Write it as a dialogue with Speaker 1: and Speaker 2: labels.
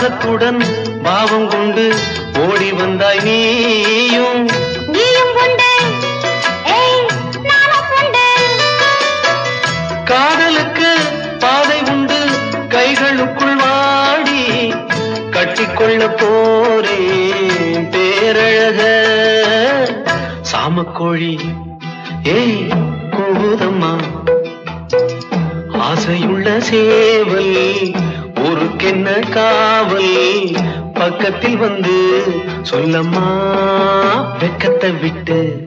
Speaker 1: தாகத்துடன் பாவம் கொண்டு ஓடி வந்தாய் நீயும். காதலுக்கு பாதை உண்டு கைகளுக்குள் வாடி. கட்டிக்கொள்ள போரே பேரழக. சாமக்கோழி ஏய் கூதம்மா ஆசையுள்ள சேவல் ஊருக்கென்ன காவல்? பக்கத்தில் வந்து சொல்லம்மா வெக்கத்தை விட்டு.